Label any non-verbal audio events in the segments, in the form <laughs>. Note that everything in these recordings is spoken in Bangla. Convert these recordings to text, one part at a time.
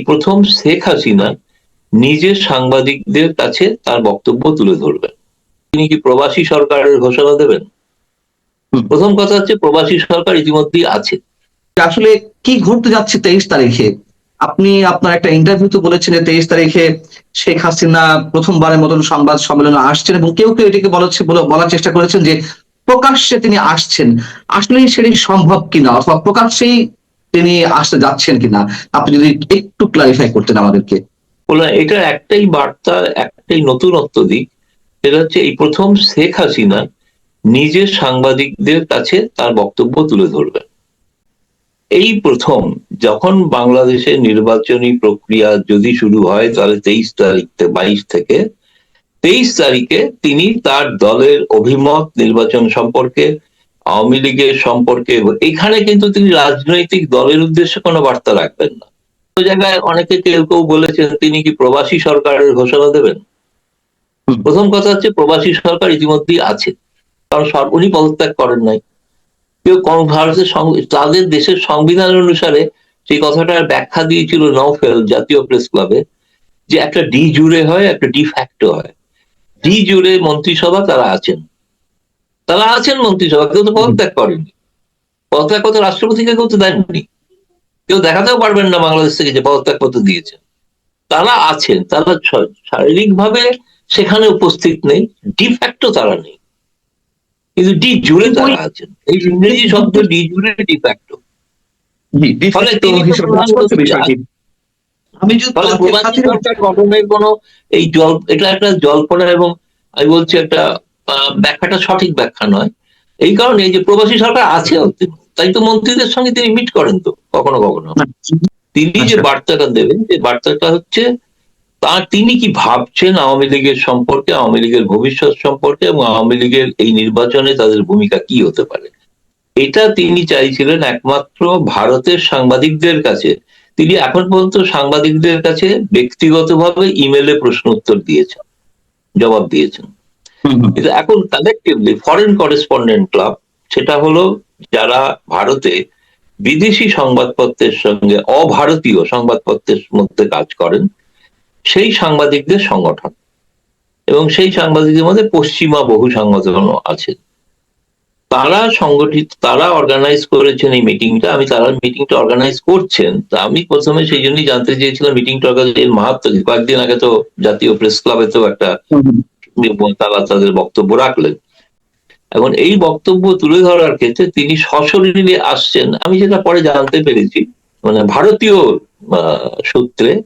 এই প্রথম শেখ হাসিনা নিজের সাংবাদিকদের কাছে তার বক্তব্য তুলে ধরবেন। তিনি কি প্রবাসী সরকারের ঘোষণা দেবেন? প্রথম কথা হচ্ছে প্রবাসী সরকার ইতিমধ্যেই আছে। আসলে কি ঘটতে যাচ্ছে তেইশ তারিখে? আপনি আপনার একটা ইন্টারভিউতে বলেছেন যে তেইশ তারিখে শেখ হাসিনা প্রথমবারের মতন সংবাদ সম্মেলনে আসছেন এবং কেউ কেউ এটিকে বলাচ্ছে বলে- বলার চেষ্টা করেছেন যে প্রকাশ্যে তিনি আসছেন। আসলে সেটি সম্ভব কিনা? অথবা প্রকাশ্যেই তিনি আসতে যাচ্ছেন কিনা? আপনি যদি একটু ক্লারিফাই করতেন আমাদেরকে। এটা একটাই বার্তা, একটাই নতুনত্ব দিক, সেটা হচ্ছে এই প্রথম শেখ হাসিনা নিজের সাংবাদিকদের কাছে তার বক্তব্য তুলে ধরবেন এই প্রথম, যখন বাংলাদেশে নির্বাচনী প্রক্রিয়া যদি শুরু হয়, তাহলে তেইশ তারিখ বাইশ থেকে, তেইশ তারিখে তিনি তার দলের অভিমত, নির্বাচন সম্পর্কে আওয়ামী লীগের সম্পর্কে এখানে কিন্তু তিনি রাজনৈতিক দলের উদ্দেশ্যে কোনো বার্তা রাখবেন না। জায়গায় অনেকে কেউ কেউ বলেছেন, তিনি কি প্রবাসী সরকারের ঘোষণা দেবেন? প্রথম কথা হচ্ছে প্রবাসী সরকার ইতিমধ্যেই আছে। কারণ উনি পদত্যাগ করেন নাই। কেউ ভারতের তাদের দেশের সংবিধান অনুসারে সেই কথাটার ব্যাখ্যা দিয়েছিল নওফেল জাতীয় প্রেস ক্লাবে, যে একটা ডি জুড়ে হয়, একটা ডি ফ্যাক্টো হয়। ডি জুড়ে মন্ত্রিসভা তারা আছেন। তারা আছেন মন্ত্রিসভা কেউ তো পদত্যাগ করেনি। পদত্যাগ করতে রাষ্ট্রপতিকে কেউ তো দেননি। কেউ দেখাতেও পারবেন না বাংলাদেশ থেকে যে পদত্যাগ পত্র দিয়েছেন। তারা আছেন তারা শারীরিক ভাবে সেখানে উপস্থিত নেই ডিফ্যাক্টো তারা নেই। কিন্তু ডি জুড়ে তারা আছেন। এই ইংরেজি শব্দ ডি জুড়ে ডিফ্যাক্টো ফলে তিনি। আমি যদি কোনো এই জল এটা একটা জল্পনা এবং আমি বলছি একটা ব্যাখ্যাটা সঠিক ব্যাখ্যা নয় এই কারণে যে প্রবাসী সরকার আছে তাই তো মন্ত্রীদের সঙ্গে তিনি মিট করেন তো কখনো কখনো তিনি যে আচ্ছা। বার্তাটা দেবেন যে বার্তাটা হচ্ছে তার তিনি কি ভাবছেন আওয়ামী লীগের সম্পর্কে আওয়ামী লীগের ভবিষ্যৎ সম্পর্কে এবং আওয়ামী লীগের এই নির্বাচনে তাদের ভূমিকা কি হতে পারে এটা তিনি চাইছিলেন একমাত্র ভারতের সাংবাদিকদের কাছে তিনি এখন পর্যন্ত সাংবাদিকদের কাছে ব্যক্তিগতভাবে ইমেলে প্রশ্ন উত্তর দিয়েছেন জবাব দিয়েছেন। <laughs> কিন্তু এখন কালেকটিভলি ফরেন করেসপন্ডেন্ট ক্লাব সেটা হলো যারা ভারতে বিদেশি সংবাদপত্রের সঙ্গে অভারতীয় সংবাদপত্রের মধ্যে কাজ করেন সেই সাংবাদিকদের সংগঠন। এবং সেই সাংবাদিকদের মধ্যে পশ্চিমা বহু সংগঠন আছে। তারা সংগঠিত তারা অর্গানাইজ করেছেন এই মিটিংটা আমি তারা মিটিংটা অর্গানাইজ করছেন। তা আমি প্রথমে সেই জন্যই জানতে চেয়েছিলাম মিটিংটা অর্গানাইজ মাহাত্ম কয়েকদিন আগে তো জাতীয় প্রেস ক্লাবে তো একটা। তারা তাদের বক্তব্য রাখলেন। এখন এই বক্তব্য তুলে ধরার ক্ষেত্রে তিনি সশরীরে আসছেন। আমি যেটা পরে জানতে পেরেছি মানে ভারতীয় সূত্রে,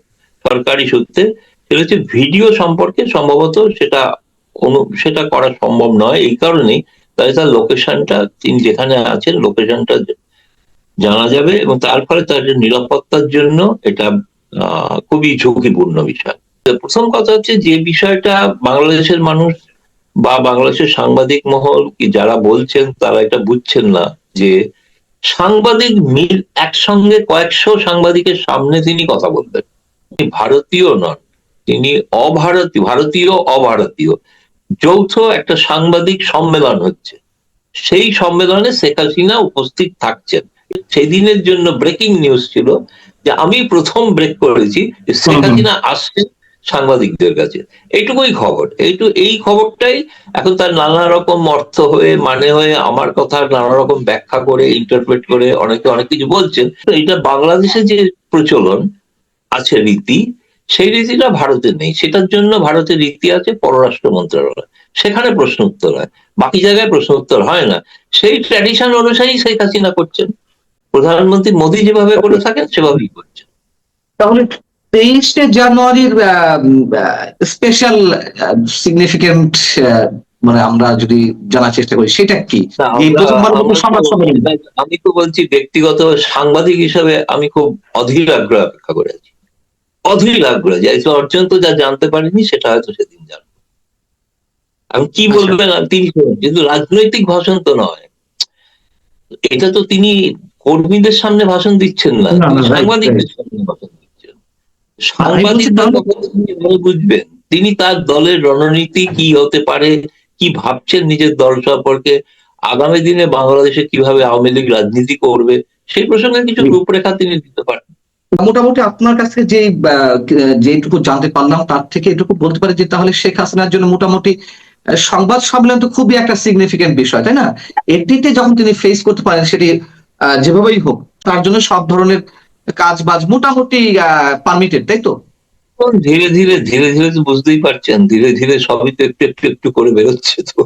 সরকারি সূত্রে, সেটা হচ্ছে ভিডিও সম্পর্কে সম্ভবত সেটা অনু- সেটা করা সম্ভব নয়। এই কারণেই তাই তার লোকেশনটা, তিনি যেখানে আছেন, লোকেশনটা জানা যাবে এবং তার ফলে তার নিরাপত্তার জন্য এটা খুবই ঝুঁকিপূর্ণ বিষয়। প্রথম কথা হচ্ছে যে বিষয়টা বাংলাদেশের মানুষ বা বাংলাদেশের সাংবাদিক মহল কি যারা বলছেন তারা এটা বুঝছেন না যে সাংবাদিক মিল একসঙ্গে কয়েকশো সাংবাদিকের সামনে তিনি কথা বলবেন। তিনি ভারতীয় নন তিনি অভারতীয় ভারতীয় অভারতীয়। যৌথ একটা সাংবাদিক সম্মেলন হচ্ছে। সেই সম্মেলনে শেখ হাসিনা উপস্থিত থাকছেন। সেদিনের জন্য ব্রেকিং নিউজ ছিল যে আমি প্রথম ব্রেক করেছি শেখ। হাসিনা আসছেন সাংবাদিকদের কাছে। এইটুকুই খবর। এইটু এই খবরটাই এখন তার নানা রকম অর্থ হয়ে মানে হয়ে, আমার কথা নানা রকম ব্যাখ্যা করে ইন্টারপ্রেট করে অনেকে অনেক কিছু বলছেন। তো এটা বাংলাদেশে যে প্রচলন আছে রীতি, সেই রীতিটা ভারতে নেই। সেটার জন্য ভারতের রীতি আছে পররাষ্ট্র মন্ত্রণালয়। সেখানে প্রশ্ন উত্তর হয়। বাকি জায়গায় প্রশ্ন উত্তর হয় না। সেই ট্র্যাডিশন অনুযায়ী শেখ হাসিনা করছেন। প্রধানমন্ত্রী মোদী যেভাবে করে থাকেন, সেভাবেই করছেন। তাহলে তেইশে জানুয়ারির স্পেশাল সিগনিফিকেন্ট মানে আমরা যদি জানার চেষ্টা করি সেটা কি? তো- আমি তো বলছি ব্যক্তিগত সাংবাদিক হিসাবে আমি খুব অধীর আগ্রহ অপেক্ষা করে আছি। অধীর আগ্রহ যে এই পর্যন্ত যা জানতে পারিনি সেটা হয়তো সেদিন জানব। আমি কি আচ্ছা। বলবেন? তিনি কিন্তু রাজনৈতিক ভাষণ তো নয়। এটা তো তিনি কর্মীদের সামনে ভাষণ দিচ্ছেন না সাংবাদিকদের সামনে ভাষণ কথা তিনি ভালো বুঝবেন তিনি তার দলের রণনীতি কি হতে পারে? কি ভাবছেন নিজের দল সম্পর্কে? আগামী দিনে বাংলাদেশে কীভাবে আওয়ামী লীগ রাজনীতি করবে? সেই প্রসঙ্গে কিছু রূপরেখা তিনি দিতে পারেন। মোটামুটি আপনার কাছে যে যেটুকু জানতে পারলাম তার থেকে এটুকু বলতে পারি যে তাহলে শেখ হাসিনার জন্য মোটামুটি সংবাদ সম্মেলন তো খুবই একটা সিগনিফিকেন্ট বিষয় তাই না? এটিতে যখন তিনি ফেস করতে পারেন সেটি আহ, যেভাবেই হোক তার জন্য সব ধরনের কাজ বাজ মোটামুটি পারমিটেড তাই তো? ধীরে ধীরে ধীরে ধীরে তো বুঝতেই পারছেন ধীরে ধীরে সবই তো একটু একটু একটু করে বেরোচ্ছে তো।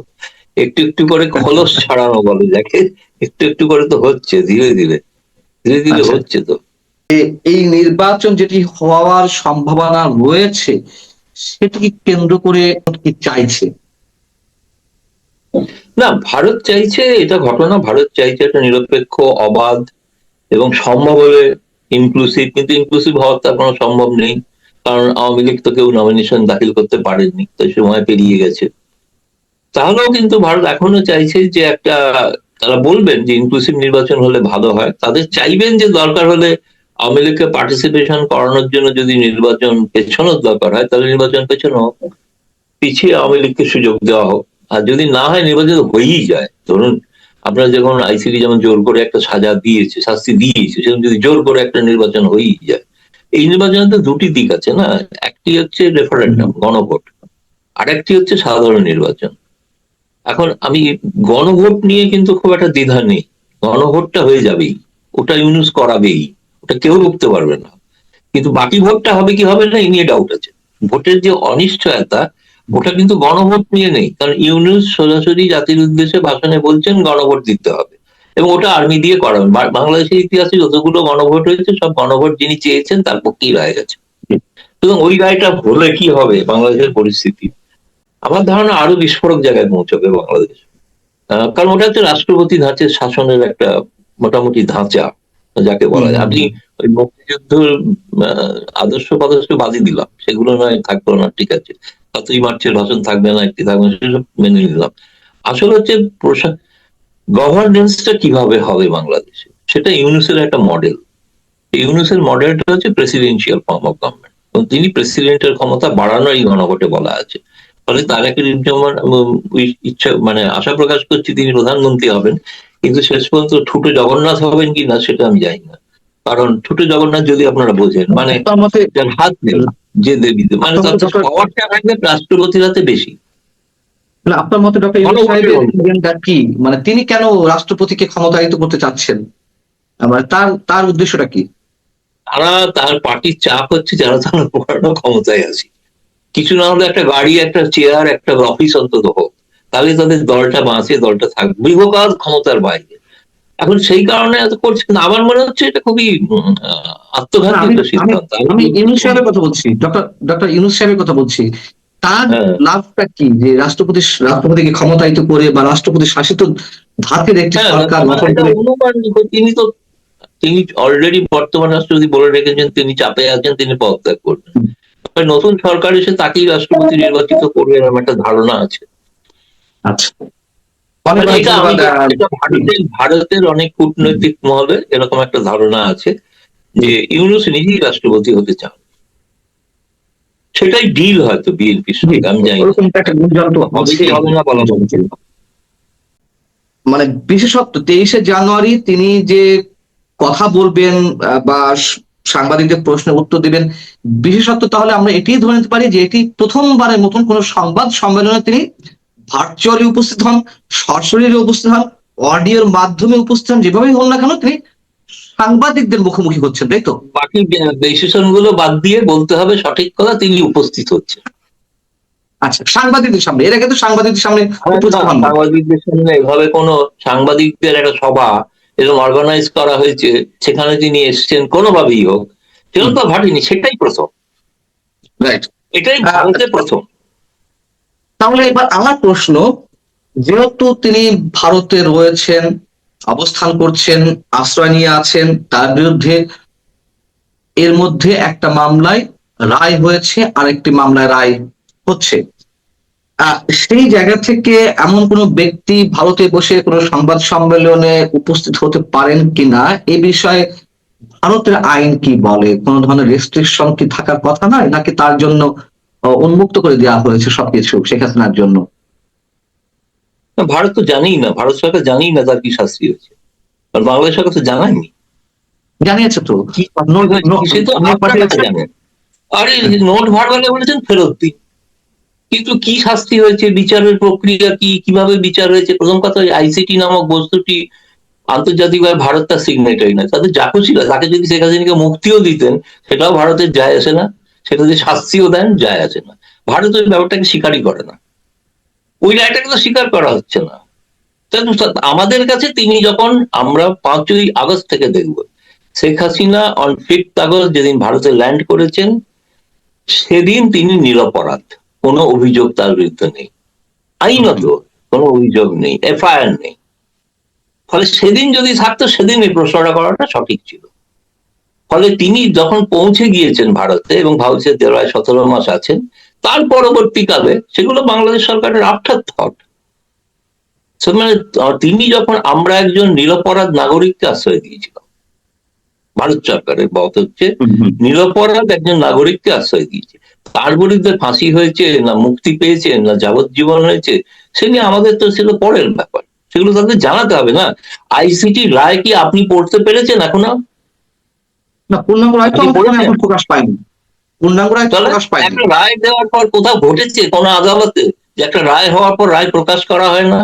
একটু একটু করে খলস ছাড়ানো বলে যাকে একটু একটু করে তো হচ্ছে ধীরে ধীরে ধীরে ধীরে আচ্ছা। হচ্ছে তো। এই নির্বাচন যেটি হওয়ার সম্ভাবনা রয়েছে সেটিকে কেন্দ্র করে কি চাইছে? না ভারত চাইছে এটা ঘটনা ভারত চাইছে একটা নিরপেক্ষ অবাধ এবং সম্ভব হলে ইনক্লুসিভ কিন্তু ইনক্লুসিভ হওয়ার তার কোনো সম্ভব নেই। কারণ আওয়ামী লীগ তো কেউ নমিনেশন দাখিল করতে পারেনি তাই সময় পেরিয়ে গেছে। তাহলেও কিন্তু ভারত এখনও চাইছে যে একটা, তারা বলবেন যে ইনক্লুসিভ নির্বাচন হলে ভালো হয়। তাদের চাইবেন যে দরকার হলে আওয়ামী লীগকে পার্টিসিপেশন করানোর জন্য যদি নির্বাচন পেছানোর দরকার হয়, তাহলে নির্বাচন পেছানো পিছিয়ে আওয়ামী লীগকে সুযোগ দেওয়া হোক। আর যদি না হয়, নির্বাচন হয়েই যায়। ধরুন আপনারা যখন আইসিডি যেমন জোর করে একটা সাজা দিয়েছে, শাস্তি দিয়েছে, সেরকম যদি জোর করে একটা নির্বাচন হয়েই যায়, এই নির্বাচনে তো দুটি দিক আছে না? একটি হচ্ছে রেফারেন্ডাম গণভোট। আর একটি হচ্ছে সাধারণ নির্বাচন। এখন আমি গণভোট নিয়ে কিন্তু খুব একটা দ্বিধা নেই। গণভোটটা হয়ে যাবেই। ওটা ইউজ করাবেই। ওটা কেউ রুখতে পারবে না। কিন্তু বাকি ভোটটা হবে কি হবে না এই নিয়ে ডাউট আছে। ভোটের যে অনিশ্চয়তা ওটা কিন্তু গণভোট নিয়ে নেই কারণ ইউনুস সরাসরি জাতির উদ্দেশ্যে ভাষণে বলছেন গণভোট দিতে হবে। এবং ওটা আর্মি দিয়ে করাবেন বা- বাংলাদেশের ইতিহাসে যতগুলো গণভোট হয়েছে সব গণভোট যিনি চেয়েছেন তার পক্ষেই রায় গেছে। সুতরাং ওই রায়টা হলে কি হবে বাংলাদেশের পরিস্থিতি? আমার ধারণা আরও বিস্ফোরক জায়গায় পৌঁছবে বাংলাদেশ। আহ, কারণ ওটা হচ্ছে রাষ্ট্রপতি ধাঁচের শাসনের একটা মোটামুটি ধাঁচা যাকে বলা যায়। আপনি ওই মুক্তিযুদ্ধ আদর্শ পাদর্শ বাদই দিলাম সেগুলো নয় থাকল না ঠিক আছে। সাতই মার্চের ভাষণ থাকবে না একটি থাকবে না, সেসব মেনে নিলাম। আসলে হচ্ছে গভর্নেন্সটা কীভাবে হবে বাংলাদেশে? সেটা ইউনুসের একটা মডেল ইউনুসের মডেলটা হচ্ছে প্রেসিডেন্সিয়াল ফর্ম অফ গভর্নমেন্ট এবং তিনি প্রেসিডেন্টের ক্ষমতা বাড়ানোর এই গণভোটে বলা আছে। ফলে তার একটা ইচ্ছা মানে আশা প্রকাশ করছি তিনি প্রধানমন্ত্রী হবেন। কিন্তু শেষ পর্যন্ত ঠুটো জগন্নাথ হবেন কি না সেটা আমি জানি না। কারণ ঠুটো জগন্নাথ যদি আপনারা বোঝেন মানে হাত নেই যে দেবী মানে পাওয়ারটা থাকবে রাষ্ট্রপতির হাতে বেশি। মানে আপনার মতে ডক্টর ইউনুস সাহেবের কি? মানে তিনি কেন রাষ্ট্রপতিকে ক্ষমতায়িত করতে চাচ্ছেন? মানে তার তার উদ্দেশ্যটা কি? তারা তার পার্টির চাপ হচ্ছে যারা তারা পুরানো ক্ষমতায় আছে কিছু না হলে একটা গাড়ি একটা চেয়ার একটা অফিস অন্তত হোক। তাহলে তাদের দলটা বাঁচে দলটা থাকবে দীর্ঘকাল ক্ষমতার বাইরে। এখন সেই কারণে এত করছে না আমার মনে হচ্ছে এটা খুবই আত্মঘাতী আমি- একটা সিদ্ধান্ত। আমি ইউনুস সাহেবের কথা বলছি ডক্টর ডক্টর ইউনুস সাহেবের কথা বলছি। তার হ্যাঁ। লাভটা কি? যে রাষ্ট্রপতি রাষ্ট্রপতিকে ক্ষমতায়িত করে বা রাষ্ট্রপতি শাসিত ধাতের একটি হ্যাঁ, সরকার গঠন করে তিনি তো তিনি অলরেডি বর্তমান রাষ্ট্রপতি বলে রেখেছেন তিনি চাপে আছেন তিনি পদত্যাগ করবেন। নতুন সরকার এসে তাকেই রাষ্ট্রপতি নির্বাচিত করবে এরকম একটা ধারণা আছে। আচ্ছা। ভারতের ভারতের অনেক কূটনৈতিক মহলে এরকম একটা ধারণা আছে যে ইউনুস নিজেই রাষ্ট্রপতি হতে চান সেটাই ডিল হয়তো বিএনপির সঙ্গে আমি জানি না। বলা। মানে বিশেষত তেইশে জানুয়ারি তিনি যে কথা বলবেন বা সাংবাদিকদের প্রশ্নের উত্তর দিবেন বিশেষত তাহলে আমরা এটি ধরে নিতে পারি যে এটি প্রথমবারের মতন কোন সংবাদ সম্মেলনে তিনি ভার্চুয়ালি উপস্থিত হন সরাসরি উপস্থিত হন অডিওর মাধ্যমে উপস্থিত হন যেভাবেই হন না কেন তিনি সাংবাদিকদের মুখোমুখি হচ্ছেন তাই তো বাকি ডিসিশনগুলো বাদ দিয়ে বলতে হবে সঠিক কথা তিনি উপস্থিত হচ্ছেন আচ্ছা সাংবাদিকদের সামনে এর আগে তো সাংবাদিকদের সামনে না। সাংবাদিকদের সামনে এভাবে কোনো সাংবাদিকদের একটা সভা এরকম অর্গানাইজ করা হয়েছে সেখানে তিনি এসছেন কোনোভাবেই হোক সেরকম তো ঘটেনি সেটাই প্রথম রাইট এটাই হ্যাঁ। ভারতে প্রথম তাহলে এবার আমার প্রশ্ন, যেহেতু তিনি ভারতে রয়েছেন, অবস্থান করছেন, আশ্রয় নিয়ে আছেন, তার বিরুদ্ধে এর মধ্যে একটা মামলায় রায় হয়েছে, আরেকটি মামলায় রায় হচ্ছে। সেই জায়গা থেকে এমন কোনো ব্যক্তি ভারতে বসে কোনো সংবাদ সম্মেলনে উপস্থিত হতে পারেন কিনা? এ বিষয়ে ভারতের আইন কি বলে? কোন ধরনের রেস্ট্রিকশন কি থাকার কথা নয়? নাকি তার জন্য উন্মুক্ত করে দেওয়া হয়েছে সবকিছু শেখ হাসিনার জন্য। ভারত তো জানেই না ভারত সরকার জানেই না তার কি শাস্তি হয়েছে। আর বাংলাদেশ সরকার তো জানায়নি। জানিয়েছে তো। আরে নোট ভারবালে বলেছেন ফেরত দিন। কিন্তু কি শাস্তি হয়েছে? বিচারের প্রক্রিয়া কি? কীভাবে বিচার হয়েছে? প্রথম কথা আইসিটি নামক বস্তুটি আন্তর্জাতিকভাবে ভারত তার সিগনেটারি না তাদের যা খুশি তাকে যদি শেখ হাসিনাকে মুক্তিও দিতেন সেটাও ভারতের যায় আসে না। সেটা যদি শাস্তিও দেন, যায় আছে না। ভারত ওই ব্যাপারটাকে স্বীকারই করে না। ওই রায়টাকে তো স্বীকার করা হচ্ছে না। আমাদের কাছে তিনি যখন আমরা পাঁচই আগস্ট থেকে দেখব, Sheikh Hasina on fifth August যেদিন ভারতে ল্যান্ড করেছেন, সেদিন তিনি নিরপরাধ। কোনো অভিযোগ তার বিরুদ্ধে নেই। আইনত কোনো অভিযোগ নেই, এফআইআর নেই। ফলে সেদিন যদি থাকতো, সেদিন এই প্রশ্নটা করাটা সঠিক ছিল। ফলে তিনি যখন পৌঁছে গিয়েছেন ভারতে এবং ভারতের দেড়ায় সতেরো মাস আছেন তার পরবর্তীকালে সেগুলো বাংলাদেশ সরকারের আফটার থট মানে তিনি যখন আমরা একজন নিরপরাধ নাগরিককে আশ্রয় দিয়েছিলাম ভারত সরকারের বলতে হচ্ছে নিরপরাধ একজন নাগরিককে আশ্রয় দিয়েছে। তার বিরুদ্ধে ফাঁসি হয়েছে না মুক্তি পেয়েছে না যাবজ্জীবন হয়েছে সে নিয়ে আমাদের তো ছিল পরের ব্যাপার। সেগুলো তাদের জানাতে হবে না। আইসিটি রায় কি আপনি পড়তে পেরেছেন এখনও? না পূর্ণাঙ্গ? এখন প্রকাশ পায়নি। পূর্ণাঙ্গ প্রকাশ পায়নি। রায় দেওয়ার পর কোথাও ঘটেছে কোন আদালতে? যে একটা রায় হওয়ার পর রায় প্রকাশ করা হয় না?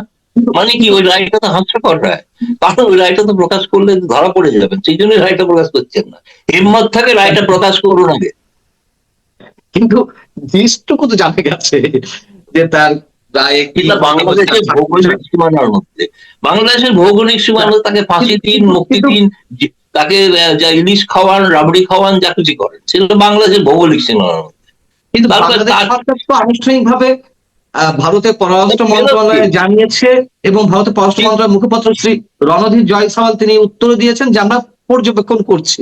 মানে কি ওই রায়টা তো হাস্যকর রায়? কারণ ওই রায়টা তো প্রকাশ করলে ধরা পড়ে যাবেন। সেই রায়টা প্রকাশ করছেন না। হিম্মত থাকে রায়টা প্রকাশ করুন আগে। কিন্তু জিনিসটুকু তো জানা গেছে যে তার রায় বাংলাদেশের ভৌগোলিক সীমানার মধ্যে। বাংলাদেশের ভৌগোলিক সীমানা তাকে ফাঁসি দিন মুক্তি দিন তাকে যা ইলিশ খাওয়ান রাবড়ি খাওয়ান যা কিছু করেন। সেটা বাংলাদেশের ভৌগোলিক সীমানার মধ্যে কিন্তু আনুষ্ঠানিকভাবে ভারতের পররাষ্ট্র মন্ত্রণালয় জানিয়েছে এবং ভারতের পররাষ্ট্র। মন্ত্রণালয়ের মুখপাত্র শ্রী রণধীর জয়সওয়াল তিনি উত্তর দিয়েছেন যে আমরা পর্যবেক্ষণ করছি।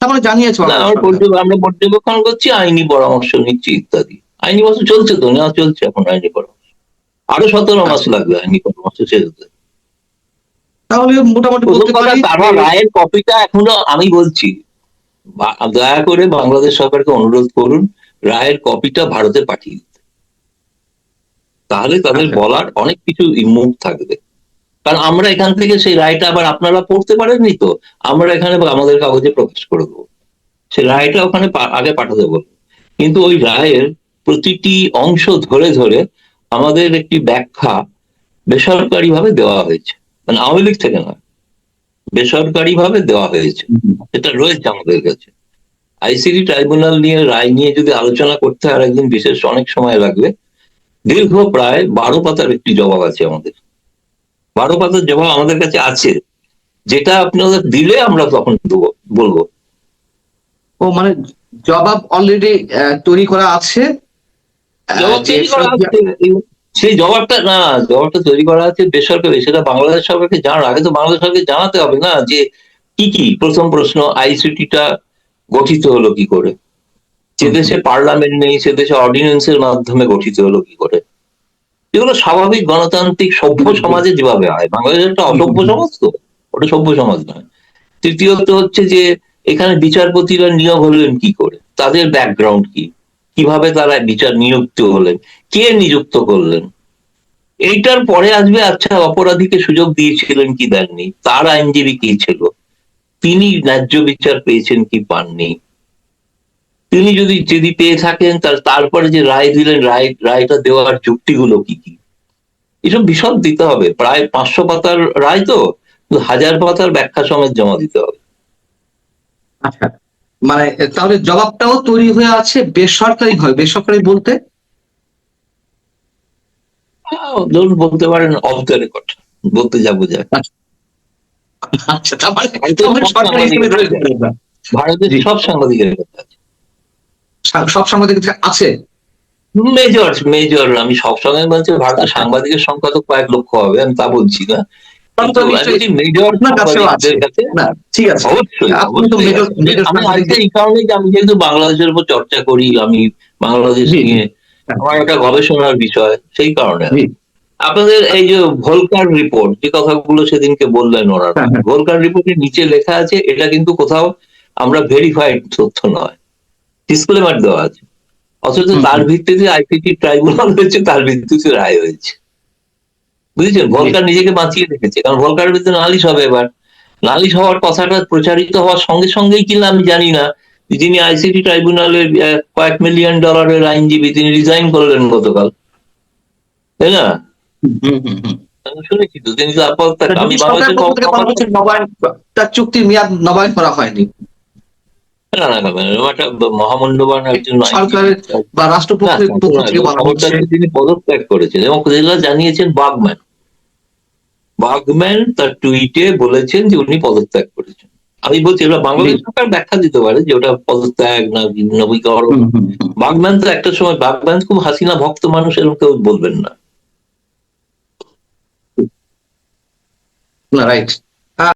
তার মানে জানিয়েছে না, আমরা পর্যবেক্ষণ করছি আইনি পরামর্শ নিচ্ছি ইত্যাদি। আইনি পরামর্শ চলছে তো নেওয়া চলছে এখন আইনি পরামর্শ? আরও সতেরো মাস লাগবে আইনি পরামর্শ শেষ হতে তাহলে মোটামুটি বলতে পারি। রায়ের কপিটা এখনও আমি বলছি। দয়া করে বাংলাদেশ সরকারকে অনুরোধ করুন রায়ের কপিটা ভারতে পাঠিয়ে দিতে। তাহলে তাদের আচ্ছা। বলার অনেক কিছু মুখ থাকবে। কারণ আমরা এখান থেকে সেই রায়টা আবার আপনারা পড়তে পারেননি তো আমরা এখানে আমাদের কাগজে প্রকাশ করে দেবো। সেই রায়টা ওখানে আগে পাঠাতে বলব কিন্তু ওই রায়ের প্রতিটি অংশ ধরে ধরে আমাদের একটি ব্যাখ্যা বেসরকারি ভাবে দেওয়া হয়েছে। মানে আওয়ামী লীগ থেকে নয় বেসরকারি ভাবে দেওয়া হয়েছে। এটা রয়েছে আমাদের কাছে। আইসিডি ট্রাইব্যুনাল নিয়ে রায় নিয়ে যদি আলোচনা করতে হয় আর একদিন বিশেষ অনেক সময় লাগবে। দীর্ঘ প্রায় বারো পাতার একটি জবাব আছে আমাদের। বারো পাতার জবাব আমাদের কাছে আছে। যেটা আপনাদের দিলে আমরা তখন দেবো বলব। ও মানে জবাব অলরেডি তৈরি করা আছে। আহ, জবাব তৈরি করা আছে। সেই জবাবটা না জবাবটা তৈরি করা আছে বেসরকারি সেটা বাংলাদেশ সরকারকে জানার আগে তো বাংলাদেশ সরকারকে জানাতে হবে না যে কি কি প্রথম প্রশ্ন আইসিটিটা গঠিত হলো কি করে? যে দেশে পার্লামেন্ট নেই সে দেশে অর্ডিন্যান্সের মাধ্যমে গঠিত হলো কি করে? এগুলো স্বাভাবিক গণতান্ত্রিক সভ্য সমাজে যেভাবে হয় বাংলাদেশ একটা অসভ্য সমাজ তো ওটা সভ্য সমাজ নয়। তৃতীয়ত হচ্ছে যে এখানে বিচারপতিরা নিয়োগ হলেন কি করে? তাদের ব্যাকগ্রাউন্ড কি? কীভাবে তারা বিচার নিযুক্ত হলেন? কে নিযুক্ত করলেন? এইটার পরে আসবে আচ্ছা অপরাধীকে সুযোগ দিয়েছিলেন কি দেননি? তার আইনজীবী কি ছিল? তিনি ন্যায্য বিচার পেয়েছেন কি পাননি? তিনি যদি যদি পেয়ে থাকেন, তার তারপরে যে রায় দিলেন, রায়, রায়টা দেওয়ার যুক্তিগুলো কি কি? এসব বিশদ দিতে হবে। প্রায় পাঁচশো পাতার রায় তো, হাজার পাতার ব্যাখ্যা সমেত জমা দিতে হবে। আচ্ছা মানে তাহলে জবাবটাও তৈরি হয়ে আছে বেসরকারি হয় বেসরকারি বলতে? ধরুন বলতে পারেন অফ দ্য রেকর্ড বলতে যাব যায় আচ্ছা সব ভারতের সব সাংবাদিকের সব সাংবাদিক আছে? মেজর মেজর আমি সবসময় বলছি ভারতের সাংবাদিকের সংখ্যা তো কয়েক লক্ষ হবে আমি তা বলছি না। তাহলে তো নিশ্চয়ই মেজর আপনার কাছেও আছে। সাংবাদিকদের কাছে? না ঠিক আছে। অবশ্যই আপনি তো অবশ্যই। মেজর- আছে। মেজর আমি সাংবাদিক- আজকে এই কারণে যে আমি যেহেতু বাংলাদেশের উপর চর্চা করি আমি বাংলাদেশ নিয়ে আমার একটা গবেষণার বিষয় সেই কারণে। আপনাদের এই যে ভোলকার রিপোর্ট যে কথাগুলো সেদিনকে বললেন ওরা হ্যাঁ, হ্যাঁ। ভোলকার রিপোর্টের নিচে লেখা আছে এটা কিন্তু কোথাও আমরা ভেরিফাইড তথ্য নয়। ডিসক্লেমার দেওয়া আছে। অথচ তার ভিত্তিতে আইপিটি ট্রাইব্যুনাল হয়েছে তার ভিত্তিতে রায় হয়েছে। বুঝেছেন? ভোলকার নিজেকে বাঁচিয়ে রেখেছে। কারণ ভোলকারের ভিতরে নালিশ হবে এবার। নালিশ হওয়ার কথাটা প্রচারিত হওয়ার সঙ্গে সঙ্গেই কিনা আমি জানি না। যিনি আইসিটি ট্রাইব্যুনালের কয়েক মিলিয়ন ডলারের আইনজীবী তিনি রিজাইন করলেন গতকাল। তাই না? শুনেছি তো তিনি আমি তার চুক্তির মেয়াদ নবায়ন করা হয়নি। না না একটা মহামূল্যবান একজন সরকারের বা রাষ্ট্রপক্ষের তিনি পদত্যাগ করেছেন এবং জানিয়েছেন বাগম্যান। বাগম্যান তার টুইটে বলেছেন যে উনি পদত্যাগ করেছেন। আমি বলছি এটা বাংলাদেশ সরকার ব্যাখ্যা দিতে পারে যে ওটা পদত্যাগ না নবীকরণ। বাগম্যান তো একটা সময় বাগম্যান খুব হাসিনা ভক্ত মানুষ এরকম কেউ বলবেন না। না রাইট